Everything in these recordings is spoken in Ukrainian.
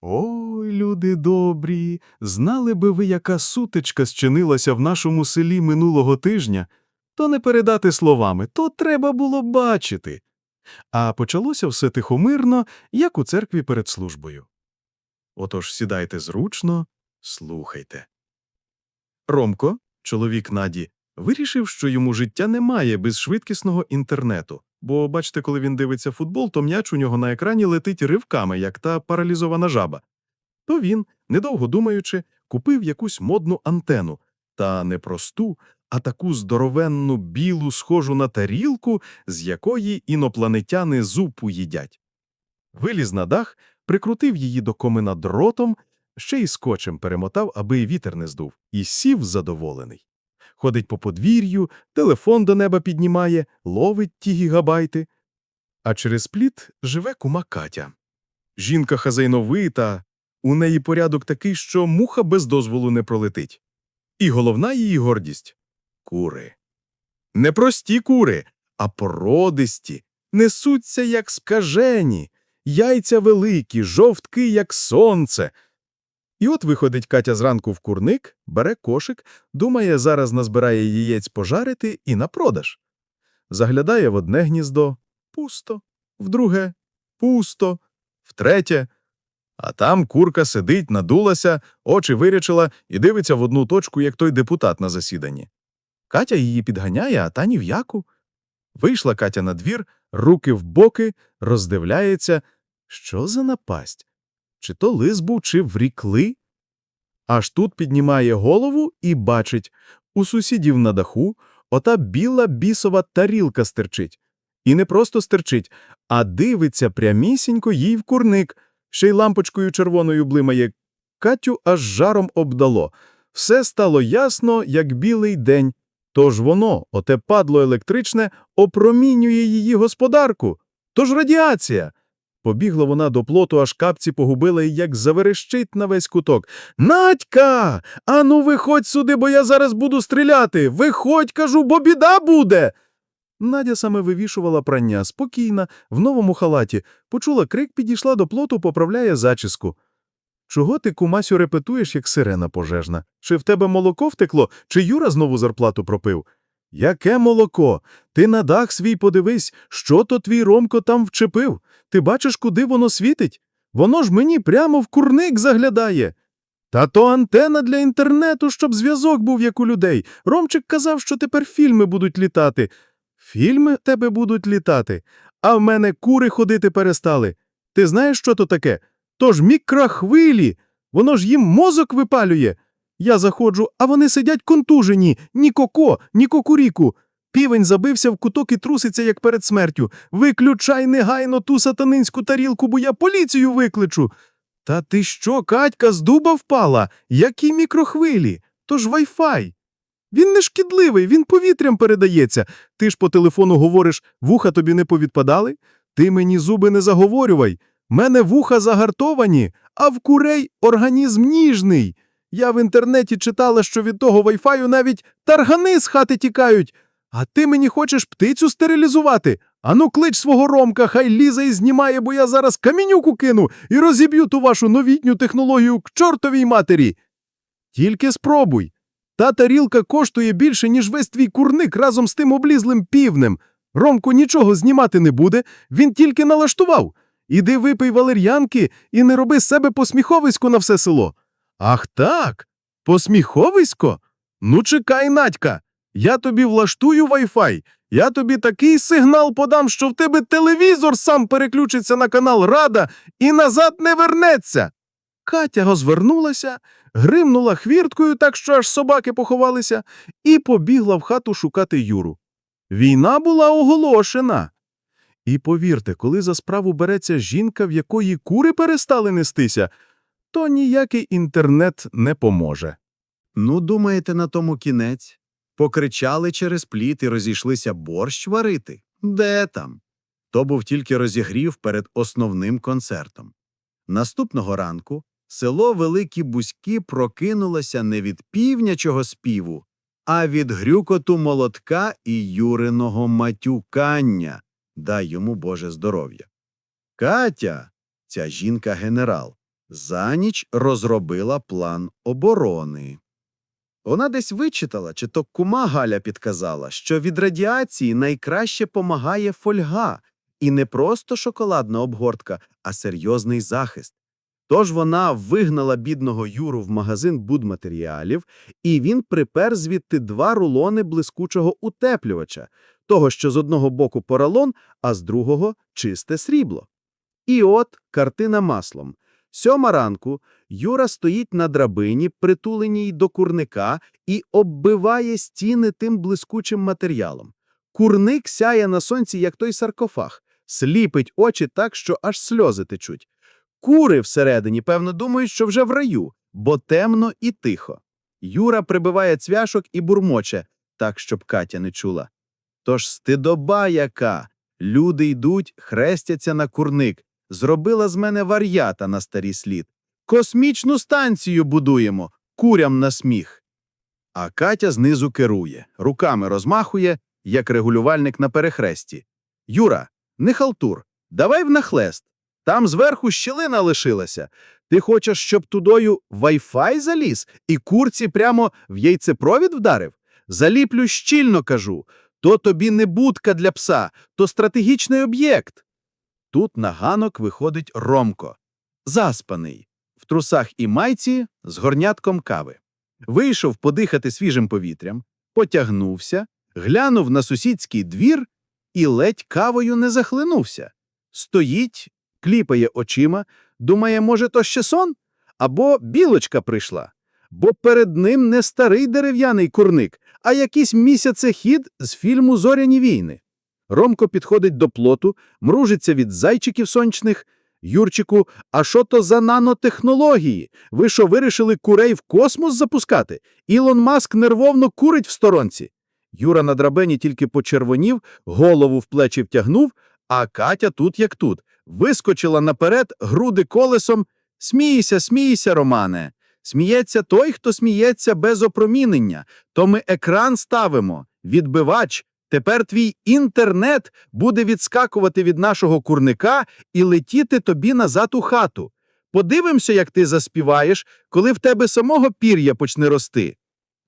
Ой, люди добрі, знали би ви, яка сутичка зчинилася в нашому селі минулого тижня, то не передати словами, то треба було бачити. А почалося все тихомирно, як у церкві перед службою. Отож сідайте зручно, слухайте. Ромко, чоловік Наді, вирішив, що йому життя немає без швидкісного інтернету. Бо, бачите, коли він дивиться футбол, то м'яч у нього на екрані летить ривками, як та паралізована жаба. То він, недовго думаючи, купив якусь модну антену, та не просту, а таку здоровенну білу, схожу на тарілку, з якої інопланетяни зупу їдять. Виліз на дах, прикрутив її до комина дротом, ще й скотчем перемотав, аби вітер не здув, і сів задоволений. Ходить по подвір'ю, телефон до неба піднімає, ловить ті гігабайти. А через пліт живе кума Катя. Жінка хазайновита, у неї порядок такий, що муха без дозволу не пролетить. І головна її гордість – кури. Не прості кури, а породисті, несуться, як скажені, яйця великі, жовтки, як сонце. І от виходить Катя зранку в курник, бере кошик, думає, зараз назбирає яєць пожарити і на продаж. Заглядає в одне гніздо – пусто, в друге – пусто, втретє – а там курка сидить, надулася, очі вирячила і дивиться в одну точку, як той депутат на засіданні. Катя її підганяє, а та ні в яку. Вийшла Катя на двір, руки в боки, роздивляється. Що за напасть? Чи то лис був, чи врікли? Аж тут піднімає голову і бачить, у сусідів на даху ота біла бісова тарілка стерчить. І не просто стерчить, а дивиться прямісінько їй в курник, ще й лампочкою червоною блимає. Катю аж жаром обдало. Все стало ясно, як білий день. Тож воно, оте падло електричне, опромінює її господарку. Тож радіація. Побігла вона до плоту, аж капці погубила і як заверещить на весь куток. Надька! Ану, виходь сюди, бо я зараз буду стріляти. Виходь, кажу, бо біда буде. Надя саме вивішувала прання, спокійна, в новому халаті. Почула крик, підійшла до плоту, поправляє зачіску. Чого ти, кумасю, репетуєш, як сирена пожежна? Чи в тебе молоко втекло, чи Юра знову зарплату пропив? Яке молоко? Ти на дах свій подивись, що то твій Ромко там вчепив. Ти бачиш, куди воно світить? Воно ж мені прямо в курник заглядає. Та то антена для інтернету, щоб зв'язок був, як у людей. Ромчик казав, що тепер фільми будуть літати. Фільми тебе будуть літати, а в мене кури ходити перестали. Ти знаєш, що то таке? Тож мікрохвилі, воно ж їм мозок випалює. Я заходжу, а вони сидять контужені, ні коко, ні кокуріку. Півень забився в куток і труситься, як перед смертю. Виключай негайно ту сатанинську тарілку, бо я поліцію викличу. Та ти що, Катька, з дуба впала? Які мікрохвилі? То ж вайфай. Він не шкідливий, він повітрям передається. Ти ж по телефону говориш, вуха тобі не повідпадали? Ти мені зуби не заговорювай. Мене вуха загартовані, а в курей організм ніжний. Я в інтернеті читала, що від того вайфаю навіть таргани з хати тікають. А ти мені хочеш птицю стерилізувати? Ану, клич свого ромка, хай лізе і знімає, бо я зараз камінюку кину і розіб'ю ту вашу новітню технологію к чортовій матері. Тільки спробуй. Та тарілка коштує більше, ніж весь твій курник разом з тим облізлим півнем. Ромко нічого знімати не буде, він тільки налаштував. Іди випий валер'янки і не роби себе посміховисько на все село. Ах так? Посміховисько? Ну, чекай, Надька. Я тобі влаштую вайфай. Я тобі такий сигнал подам, що в тебе телевізор сам переключиться на канал Рада і назад не вернеться. Катя розвернулася, гримнула хвірткою, так що аж собаки поховалися, і побігла в хату шукати Юру. Війна була оголошена. І повірте, коли за справу береться жінка, в якої кури перестали нестися, то ніякий інтернет не поможе. Ну, думаєте, на тому кінець? Покричали через пліт і розійшлися борщ варити? Де там? То був тільки розігрів перед основним концертом. Наступного ранку село Великі Бузьки прокинулося не від півнячого співу, а від грюкоту молотка і Юриного матюкання. Дай йому Боже здоров'я. Катя, ця жінка-генерал, За ніч розробила план оборони. Вона десь вичитала, чи то кума Галя підказала, що від радіації найкраще помагає фольга, і не просто шоколадна обгортка, а серйозний захист. Тож вона вигнала бідного Юру в магазин будматеріалів, і він припер звідти два рулони блискучого утеплювача, того, що з одного боку поролон, а з другого – чисте срібло. І от картина маслом. Сьома ранку Юра стоїть на драбині, притуленій до курника, і оббиває стіни тим блискучим матеріалом. Курник сяє на сонці, як той саркофаг, сліпить очі так, що аж сльози течуть. Кури всередині, певно, думають, що вже в раю, бо темно і тихо. Юра прибиває цвяшок і бурмоче, так, щоб Катя не чула. Тож стидоба яка! Люди йдуть, хрестяться на курник. Зробила з мене вар'ята на старий слід. Космічну станцію будуємо, курям на сміх. А Катя знизу керує, руками розмахує, як регулювальник на перехресті. Юра, не халтур, давай внахлест. Там зверху щілина лишилася. Ти хочеш, щоб тудою вайфай заліз і курці прямо в яйцепровід вдарив? Заліплю щільно, кажу. То тобі не будка для пса, то стратегічний об'єкт. Тут на ганок виходить Ромко. Заспаний, в трусах і майці з горнятком кави. Вийшов подихати свіжим повітрям, потягнувся, глянув на сусідський двір і ледь кавою не захлинувся. Стоїть, кліпає очима, думає, може, то ще сон? Або білочка прийшла. Бо перед ним не старий дерев'яний курник, а якийсь місяцехід з фільму Зоряні війни. Ромко підходить до плоту, мружиться від зайчиків сонячних. Юрчику, а що то за нанотехнології? Ви що, вирішили курей в космос запускати? Ілон Маск нервовно курить в сторонці. Юра на драбені тільки почервонів, голову в плечі втягнув, а Катя тут як тут. Вискочила наперед, груди колесом. Смійся, смійся, Романе. Сміється той, хто сміється без опромінення. То ми екран ставимо, відбивач. Тепер твій інтернет буде відскакувати від нашого курника і летіти тобі назад у хату. Подивимося, як ти заспіваєш, коли в тебе самого пір'я почне рости.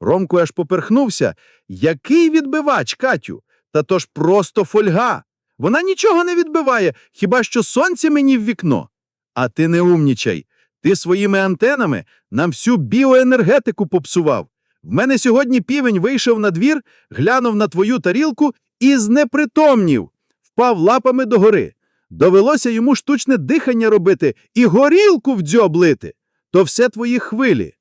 Ромко аж поперхнувся. Який відбивач, Катю? Та то ж просто фольга. Вона нічого не відбиває, хіба що сонце мені в вікно. А ти не умнічай. Ти своїми антенами нам всю біоенергетику попсував. В мене сьогодні півень вийшов на двір, глянув на твою тарілку і знепритомнів, впав лапами догори. Довелося йому штучне дихання робити і горілку вдзьоблити. То все твої хвилі.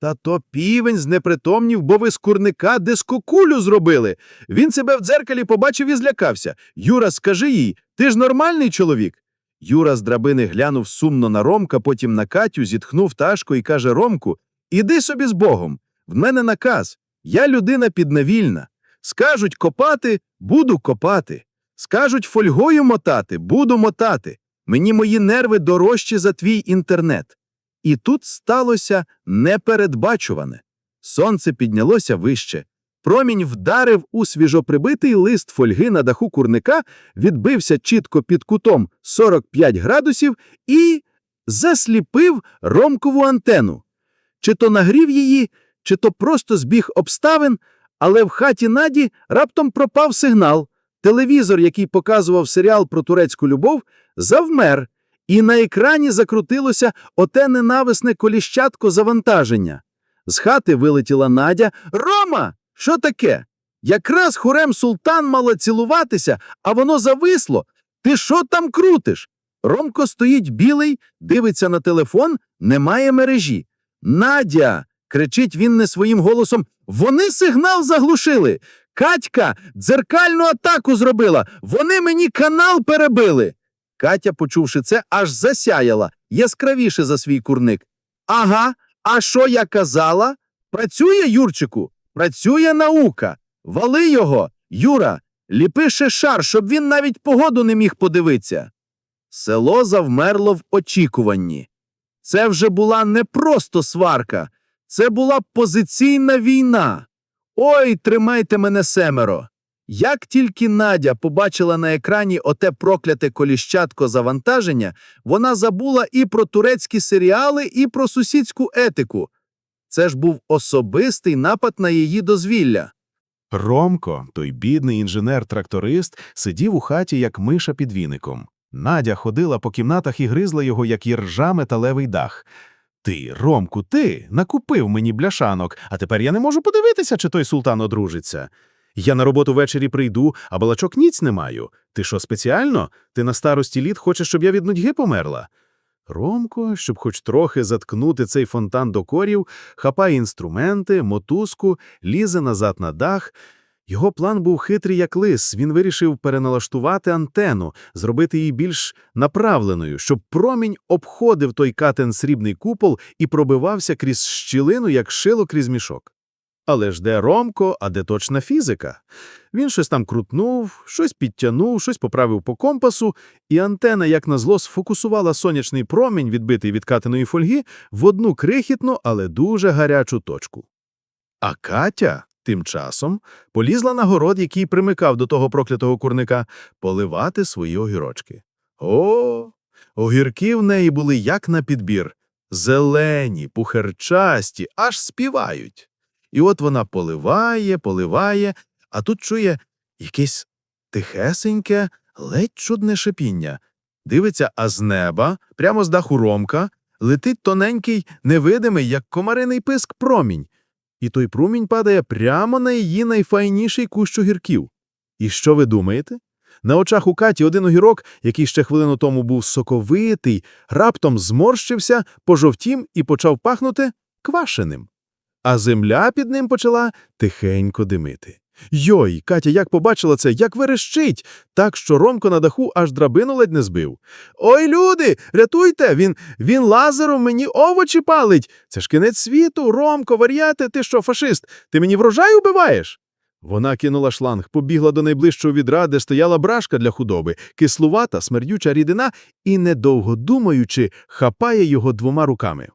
Та то півень знепритомнів, бо ви з курника дискокулю зробили. Він себе в дзеркалі побачив і злякався. Юра, скажи їй, ти ж нормальний чоловік? Юра з драбини глянув сумно на Ромка, потім на Катю, зітхнув ташко і каже Ромку: Іди собі з Богом. В мене наказ. Я людина підневільна. Скажуть копати, буду копати. Скажуть фольгою мотати, буду мотати. Мені мої нерви дорожчі за твій інтернет. І тут сталося непередбачуване. Сонце піднялося вище. Промінь вдарив у свіжоприбитий лист фольги на даху курника, відбився чітко під кутом 45 градусів і засліпив ромкову антену. Чи то нагрів її, чи то просто збіг обставин, але в хаті Наді раптом пропав сигнал. Телевізор, який показував серіал про турецьку любов, завмер, і на екрані закрутилося оте ненависне коліщатко завантаження. З хати вилетіла Надя. Рома! Що таке? Якраз хорем султан мала цілуватися, а воно зависло. Ти що там крутиш? Ромко стоїть білий, дивиться на телефон, немає мережі. Надя! Кричить він не своїм голосом. Вони сигнал заглушили. Катька дзеркальну атаку зробила. Вони мені канал перебили. Катя, почувши це, аж засяяла, яскравіше за свій курник. Ага, а що я казала? Працює, Юрчику? Працює наука. Вали його, Юра, ліпи ще шар, щоб він навіть погоду не міг подивитися. Село завмерло в очікуванні. Це вже була не просто сварка, це була позиційна війна. Ой, тримайте мене семеро. Як тільки Надя побачила на екрані оте прокляте коліщатко завантаження, вона забула і про турецькі серіали, і про сусідську етику. Це ж був особистий напад на її дозвілля. Ромко, той бідний інженер-тракторист, сидів у хаті, як миша під віником. Надя ходила по кімнатах і гризла його, як іржа металевий дах. Ти, Ромку, ти накупив мені бляшанок, а тепер я не можу подивитися, чи той султан одружиться. Я на роботу ввечері прийду, а балачок ніць не маю. Ти що, спеціально? Ти на старості літ хочеш, щоб я від нудьги померла? Ромко, щоб хоч трохи заткнути цей фонтан до корів, хапає інструменти, мотузку, лізе назад на дах. Його план був хитрий як лис. Він вирішив переналаштувати антену, зробити її більш направленою, щоб промінь обходив той катен срібний купол і пробивався крізь щілину, як шило крізь мішок. Але ж де Ромко, а де точна фізика? Він щось там крутнув, щось підтягнув, щось поправив по компасу, і антена, як назло, сфокусувала сонячний промінь, відбитий від катеної фольги, в одну крихітну, але дуже гарячу точку. А Катя тим часом полізла на город, який примикав до того проклятого курника, поливати свої огірочки. О, огірки в неї були як на підбір. Зелені, пухерчасті, аж співають. І от вона поливає, поливає, а тут чує якесь тихесеньке, ледь чудне шипіння. Дивиться, а з неба, прямо з даху ромка, летить тоненький, невидимий, як комариний писк, промінь. І той промінь падає прямо на її найфайніший кущ огірків. І що ви думаєте? На очах у Каті один огірок, який ще хвилину тому був соковитий, раптом зморщився, пожовтім і почав пахнути квашеним. А земля під ним почала тихенько димити. Йой, Катя як побачила це, як верещить, так що Ромко на даху аж драбину ледь не збив. Ой, люди, рятуйте, він, він лазером мені овочі палить. Це ж кінець світу, Ромко, вар'яти, ти що, фашист, ти мені врожай убиваєш? Вона кинула шланг, побігла до найближчого відра, де стояла брашка для худоби, кислувата, смердюча рідина, і, недовго думаючи, хапає його двома руками.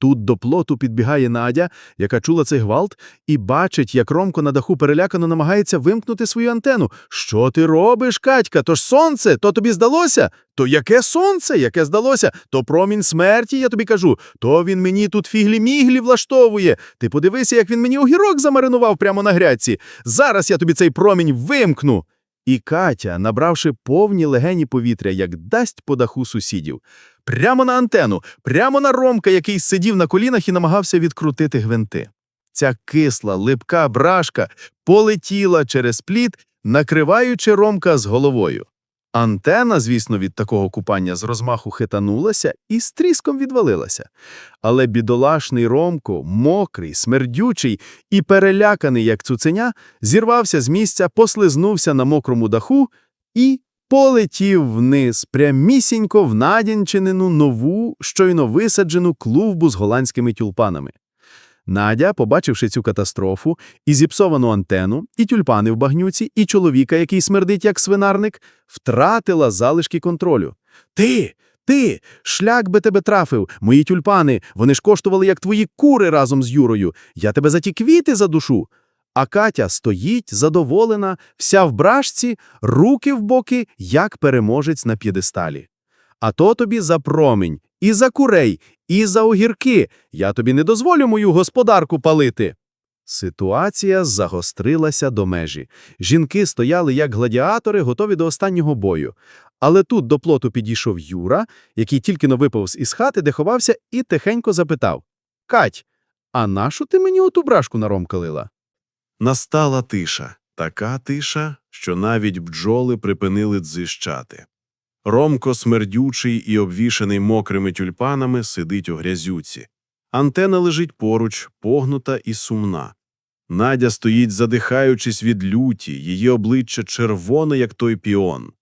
Тут до плоту підбігає Надя, яка чула цей гвалт, і бачить, як Ромко на даху перелякано намагається вимкнути свою антену. Що ти робиш, Катька? То ж сонце, то тобі здалося? То яке сонце, яке здалося? То промінь смерті, я тобі кажу. То він мені тут фіглі-міглі влаштовує. Ти подивися, як він мені огірок замаринував прямо на грядці. Зараз я тобі цей промінь вимкну. І Катя, набравши повні легені повітря, як дасть по даху сусідів, прямо на антену, прямо на Ромка, який сидів на колінах і намагався відкрутити гвинти. Ця кисла, липка брашка полетіла через пліт, накриваючи Ромка з головою. Антена, звісно, від такого купання з розмаху хитанулася і з тріском відвалилася. Але бідолашний Ромко, мокрий, смердючий і переляканий, як цуценя, зірвався з місця, послизнувся на мокрому даху і полетів вниз, прямісінько в надянчинину нову, щойно висаджену клубу з голландськими тюльпанами. Надя, побачивши цю катастрофу, і зіпсовану антену, і тюльпани в багнюці, і чоловіка, який смердить як свинарник, втратила залишки контролю. Ти, ти, шлях би тебе трафив, мої тюльпани, вони ж коштували, як твої кури разом з Юрою. Я тебе за ті квіти задушу. А Катя стоїть, задоволена, вся в брашці, руки в боки, як переможець на п'єдесталі. А то тобі за промінь, і за курей, і за огірки. Я тобі не дозволю мою господарку палити. Ситуація загострилася до межі. Жінки стояли як гладіатори, готові до останнього бою. Але тут до плоту підійшов Юра, який тільки но виповз із хати, де ховався, і тихенько запитав: Кать, а нашу ти мені оту брашку наромкалила? Настала тиша, така тиша, що навіть бджоли припинили дзищати. Ромко, смердючий і обвішаний мокрими тюльпанами, сидить у грязюці. Антена лежить поруч, погнута і сумна. Надя стоїть, задихаючись від люті, її обличчя червоне, як той піон.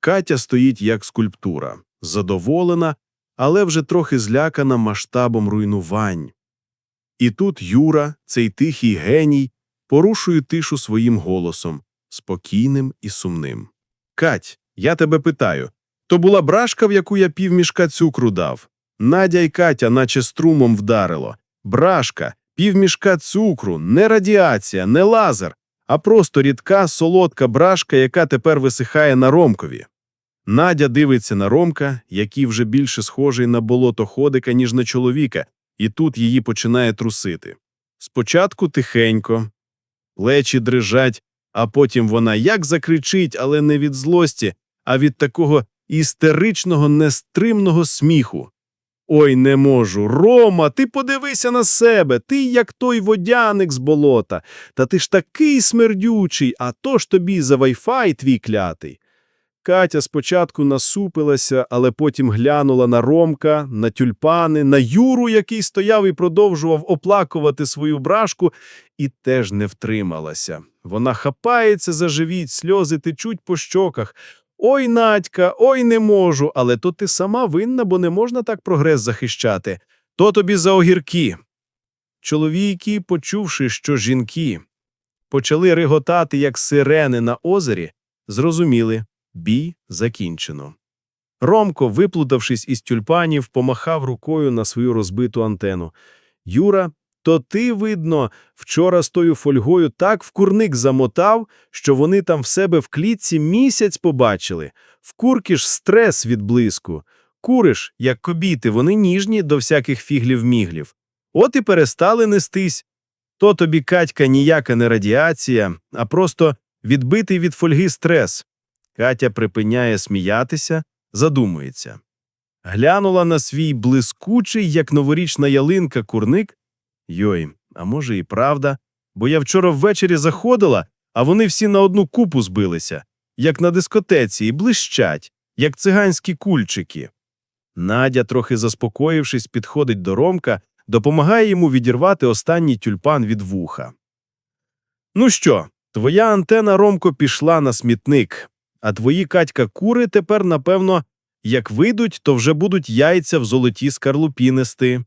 Катя стоїть як скульптура, задоволена, але вже трохи злякана масштабом руйнувань. І тут Юра, цей тихий геній, порушує тишу своїм голосом, спокійним і сумним. Кать, я тебе питаю, то була брашка, в яку я півмішка цукру дав? Надя й Катя наче струмом вдарило. Брашка, півмішка цукру, не радіація, не лазер, а просто рідка, солодка брашка, яка тепер висихає на Ромкові. Надя дивиться на Ромка, який вже більше схожий на болотоходика, ніж на чоловіка, і тут її починає трусити. Спочатку тихенько, плечі дрижать, а потім вона як закричить, але не від злості, а від такого істеричного, нестримного сміху. Ой, не можу. Рома, ти подивися на себе. Ти як той водяник з болота. Та ти ж такий смердючий, а то ж тобі за вайфай твій клятий. Катя спочатку насупилася, але потім глянула на Ромка, на тюльпани, на Юру, який стояв і продовжував оплакувати свою брашку, і теж не втрималася. Вона хапається за живіт, сльози течуть по щоках. Ой, Надька, ой, не можу, але то ти сама винна, бо не можна так прогрес захищати. То тобі за огірки. Чоловіки, почувши, що жінки почали реготати, як сирени на озері, зрозуміли – бій закінчено. Ромко, виплутавшись із тюльпанів, помахав рукою на свою розбиту антену. Юра, то ти, видно, вчора з тою фольгою так в курник замотав, що вони там в себе в клітці місяць побачили. В курки ж стрес від блиску. Куриш, як кобіти, вони ніжні до всяких фіглів-міглів. От і перестали нестись. То тобі, Катька, ніяка не радіація, а просто відбитий від фольги стрес. Катя припиняє сміятися, задумується. Глянула на свій блискучий, як новорічна ялинка, курник. Йой, а може і правда, бо я вчора ввечері заходила, а вони всі на одну купу збилися, як на дискотеці, і блищать, як циганські кульчики. Надя, трохи заспокоївшись, підходить до Ромка, допомагає йому відірвати останній тюльпан від вуха. Ну що, твоя антена, Ромко, пішла на смітник, а твої Катька кури тепер, напевно, як вийдуть, то вже будуть яйця в золоті скарлупі нести.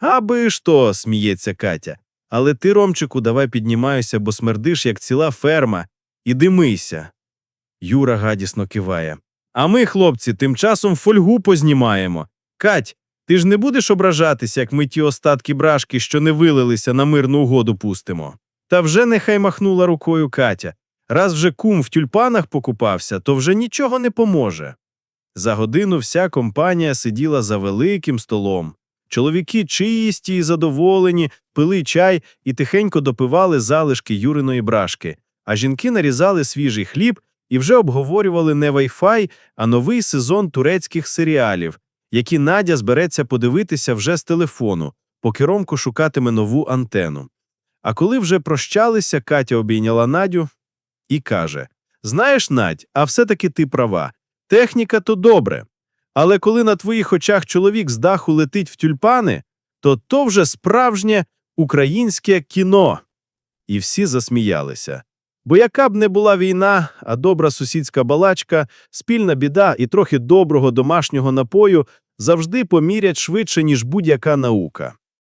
Аби ж то, сміється Катя. Але ти, Ромчику, давай піднімайся, бо смердиш, як ціла ферма, і димися. Юра гадісно киває. А ми, хлопці, тим часом фольгу познімаємо. Кать, ти ж не будеш ображатися, як ми ті остатки брашки, що не вилилися, на мирну угоду пустимо. Та вже нехай махнула рукою Катя. Раз вже кум в тюльпанах покупався, то вже нічого не поможе. За годину вся компанія сиділа за великим столом. Чоловіки чисті і задоволені, пили чай і тихенько допивали залишки Юриної брашки, а жінки нарізали свіжий хліб і вже обговорювали не вайфай, а новий сезон турецьких серіалів, які Надя збереться подивитися вже з телефону, поки Ромко шукатиме нову антену. А коли вже прощалися, Катя обійняла Надю і каже: Знаєш, Надь, а все-таки ти права. Техніка то добре. Але коли на твоїх очах чоловік з даху летить в тюльпани, то то вже справжнє українське кіно. І всі засміялися. Бо яка б не була війна, а добра сусідська балачка, спільна біда і трохи доброго домашнього напою завжди помірять швидше, ніж будь-яка наука.